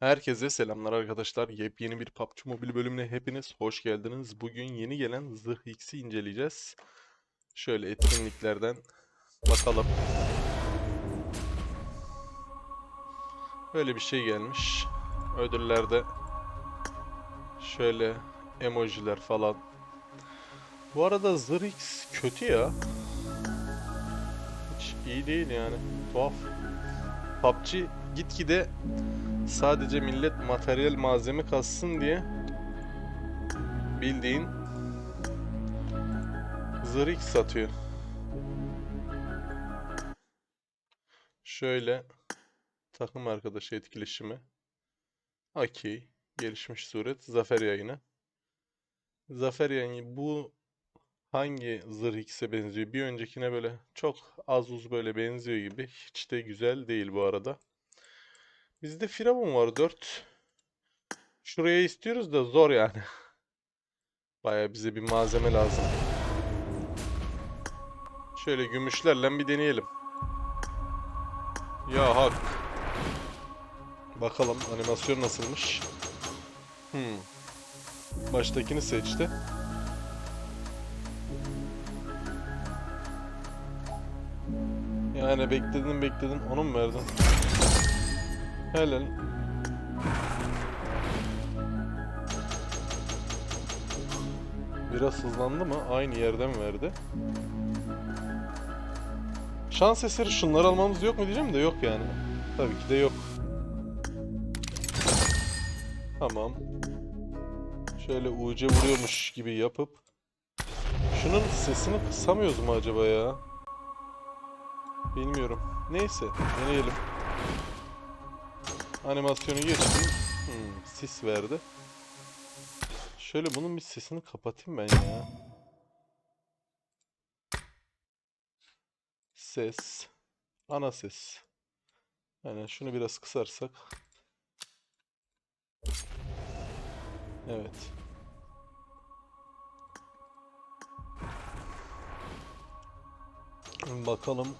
Herkese selamlar arkadaşlar. Yepyeni bir PUBG Mobile bölümüne hepiniz hoş geldiniz. Bugün yeni gelen Zırh X'i inceleyeceğiz. Şöyle etkinliklerden bakalım. Böyle bir şey gelmiş. Ödüllerde şöyle emojiler falan. Bu arada Zırh X kötü ya. Hiç iyi değil yani. Tuhaf. PUBG gitgide sadece millet materyal malzeme kassın diye bildiğin zırh satıyor. Şöyle takım arkadaşı etkileşimi. Okey. Gelişmiş suret. Zafer yayını. Zafer yayını bu hangi zırh X'e benziyor? Bir öncekine böyle çok az uz böyle benziyor gibi. Hiç de güzel değil bu arada. Bizde Firavun var 4. Şuraya istiyoruz da zor yani. Baya bize bir malzeme lazım. Şöyle gümüşlerle bir deneyelim. Ya hak. Bakalım animasyon nasılmış. Hmm. Baştakini seçti. Yani bekledin bekledin onu mu verdin? Helal. Biraz hızlandı mı? Aynı yerden verdi. Şans eseri şunları almamız yok mu diyeceğim de yok yani. Tabii ki de yok. Tamam. Şöyle UC vuruyormuş gibi yapıp şunun sesini kısamıyoruz mu acaba ya? Bilmiyorum. Neyse, deneyelim. Animasyonu geçtim. Hmm, sis verdi. Şöyle bunun bir sesini kapatayım ben ya. Ses. Ana ses. Aynen şunu biraz kısarsak. Evet. Bakalım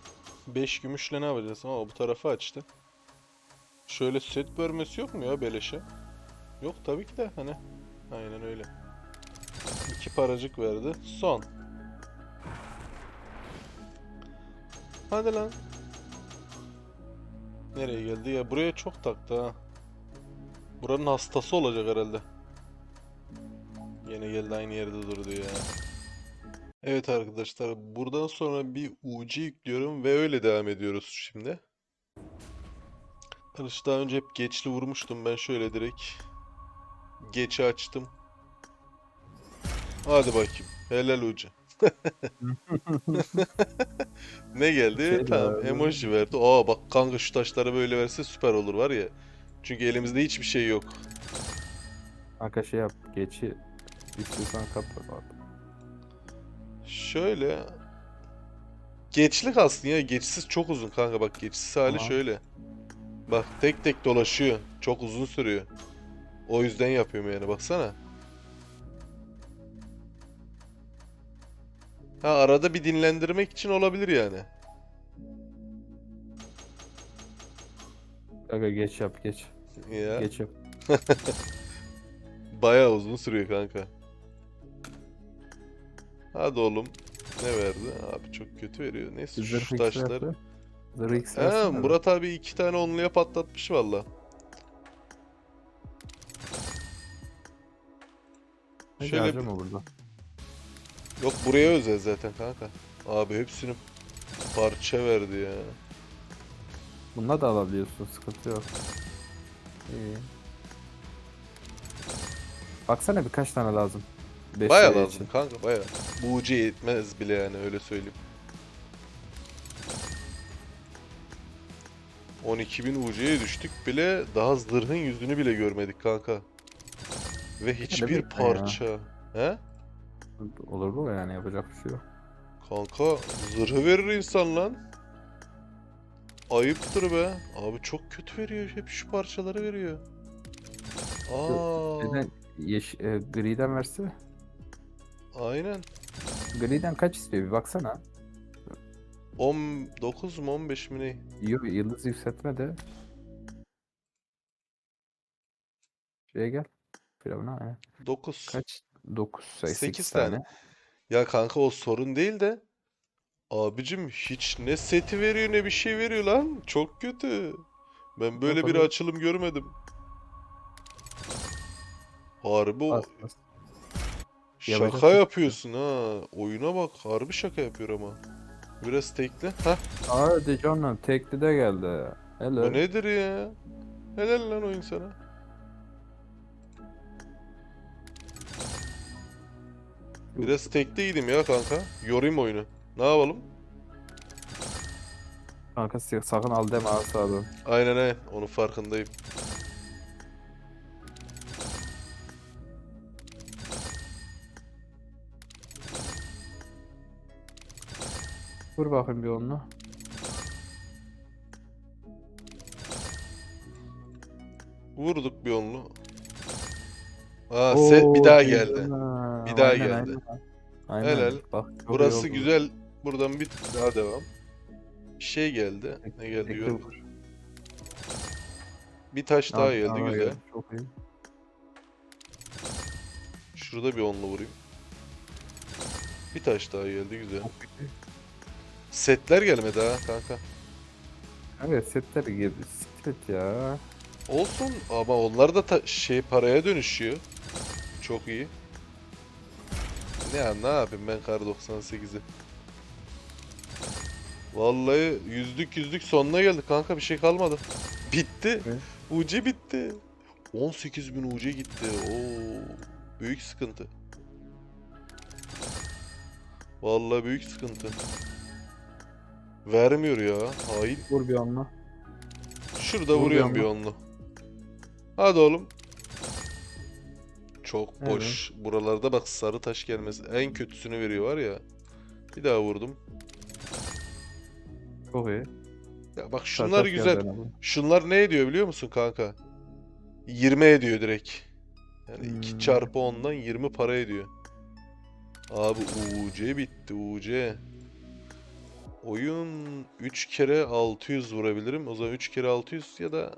5 gümüşle ne yapacağız? Ama bu tarafı açtı. Şöyle set vermesi yok mu ya beleşe? Yok tabii ki de hani. Aynen öyle. İki paracık verdi. Son. Hadi lan. Nereye geldi ya? Buraya çok taktı ha. Buranın hastası olacak herhalde. Yine geldi aynı yerde durdu ya. Evet arkadaşlar buradan sonra bir UC yüklüyorum ve öyle devam ediyoruz şimdi. Arkadaş daha önce hep geçli vurmuştum ben şöyle direkt. Geçi açtım. Hadi bakayım. Helal ucu. Ne geldi? Şey tamam verdi. emoji verdi. Aa bak kanka şu taşları böyle verse süper olur var ya. Çünkü elimizde hiçbir şey yok. Kanka şey yap. Geçi istiyorsan kapat abi. Şöyle. Geçli kalsın ya. Geçsiz çok uzun kanka bak geçsiz hali Tamam. şöyle. Bak tek tek dolaşıyor. Çok uzun sürüyor. O yüzden yapıyorum yani baksana. Ha arada bir dinlendirmek için olabilir yani. Kanka geç yap geç. Ya Geç yap. bayağı uzun sürüyor kanka. Hadi oğlum. Ne verdi? Abi çok kötü veriyor. Neyse şu taşları. verdi. Zırh X. Murat abi iki tane onluya patlatmış valla. Ne şöyle harcama burada. Yok buraya özel zaten kanka. Abi hepsini parça verdi ya. Bununla da alabiliyorsun sıkıntı yok. İyi. Baksana birkaç tane lazım. Beş Baya lazım için. kanka baya. Bu ucu yetmez bile yani öyle söyleyeyim. 12.000 UC'ye düştük bile daha zırhın yüzünü bile görmedik kanka. Ve hiçbir bekle ya. parça. He? Olur bu yani yapacak bir şey yok. Kanka zırhı verir insan lan. Ayıptır be. Abi çok kötü veriyor. Hep şu parçaları veriyor. Aa, Neden yeş e, griden versene. aynen. Griden kaç istiyor bir baksana. 19 mu 15 mi ne? Yok yıldız yükseltme de Şuraya gel. Firavuna. aynen. 9. Kaç? 9, 8, 8 tane. tane. Ya kanka o sorun değil de abicim hiç ne seti veriyor ne bir şey veriyor lan. Çok kötü. Ben böyle bir açılım görmedim. Harbi o. Yapacak şaka bir şey yok. yapıyorsun ha. Oyuna bak harbi şaka yapıyor ama. Biraz tekle. Hah Hadi canım tekli de geldi. Helal. bu nedir ya? Helal lan oyun sana. Biraz tekleydim ya kanka. Yorayım oyunu. Ne yapalım? Kanka sak- sakın al deme asadan. Aynen aynen. Onun farkındayım. Vur bakayım bir onunla. Vurduk bir onlu. Aa, se- bir Oo, daha geldi. Bir daha Aynen, geldi. aynen. Aynen. Helal. Bak, çok iyi Burası oldu. güzel. Buradan bir daha devam. Bir şey geldi. Ne geldi Tekli vur. Bir taş daha Tamam, geldi. tamam, Güzel. geldi. Çok iyi. Şurada bir onlu vurayım. Bir taş daha geldi. Güzel. Çok iyi. Setler gelmedi ha kanka. Evet setler gibi. Siklet ya. Olsun ama onlar da ta- şey paraya dönüşüyor. Çok iyi. Ne ne yapayım ben kar 98'i. Vallahi yüzlük yüzlük sonuna geldik kanka bir şey kalmadı. Bitti. Evet. UC bitti. 18.000 UC gitti. Oo, büyük sıkıntı. Vallahi büyük sıkıntı. Vermiyor ya. Hain. Vur bir onunla. Şurada Vur vuruyorum bir onlu. Hadi oğlum. Çok Evet. boş. Buralarda bak sarı taş gelmesi. En kötüsünü veriyor var ya. Bir daha vurdum. Çok iyi. Ya bak şunlar taş güzel. Şunlar ne ediyor biliyor musun kanka? 20 ediyor direkt. Yani 2 Hmm. çarpı 10'dan 20 para ediyor. Abi UC bitti UC. Oyun 3 kere 600 vurabilirim. O zaman 3 kere 600 ya da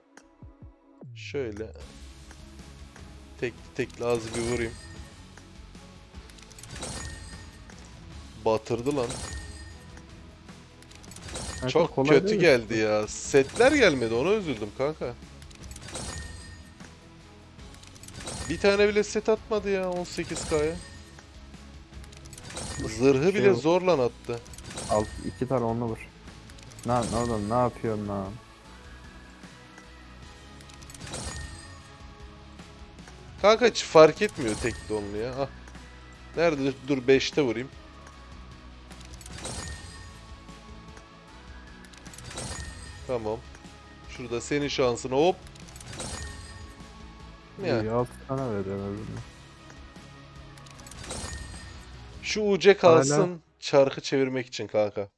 şöyle tek tek az bir vurayım. Batırdı lan. Kanka Çok kötü geldi ya. Setler gelmedi ona üzüldüm kanka. Bir tane bile set atmadı ya 18K'ya. Zırhı Şey bile yok. zorla attı. Al iki tane onunla vur. Lan oğlum ne yapıyorsun lan? Kanka hiç fark etmiyor tekli onlu ya. Ah. Nerede? Dur 5'te vurayım. Tamam. Şurada senin şansına hop. Ya. İyi altı tane verdi en azından. Şu UC kalsın çarkı çevirmek için kanka.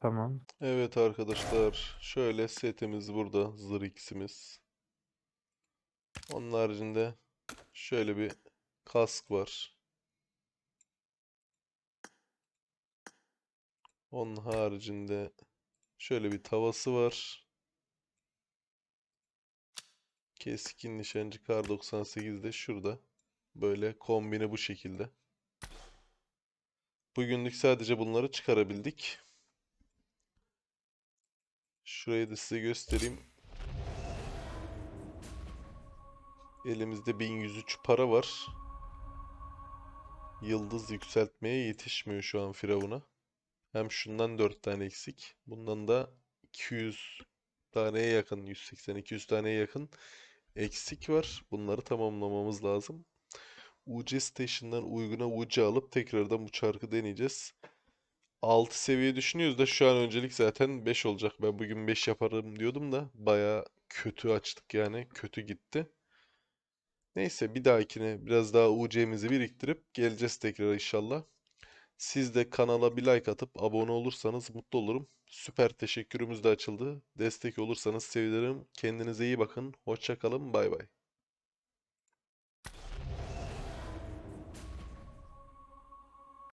Tamam. Evet arkadaşlar. Şöyle setimiz burada. Zırh X'imiz. Onun haricinde şöyle bir kask var. Onun haricinde şöyle bir tavası var. Keskin nişancı kar 98 de şurada. Böyle kombine bu şekilde. Bugünlük sadece bunları çıkarabildik. Şurayı da size göstereyim. Elimizde 1103 para var. Yıldız yükseltmeye yetişmiyor şu an Firavun'a. Hem şundan 4 tane eksik. Bundan da 200 taneye yakın, 180-200 taneye yakın eksik var. Bunları tamamlamamız lazım. UC Station'dan uyguna UC alıp tekrardan bu çarkı deneyeceğiz. 6 seviye düşünüyoruz da şu an öncelik zaten 5 olacak. Ben bugün 5 yaparım diyordum da baya kötü açtık yani. Kötü gitti. Neyse bir dahakine biraz daha UC'mizi biriktirip geleceğiz tekrar inşallah. Siz de kanala bir like atıp abone olursanız mutlu olurum. Süper teşekkürümüz de açıldı. Destek olursanız sevinirim. Kendinize iyi bakın. Hoşça kalın. Bay bay.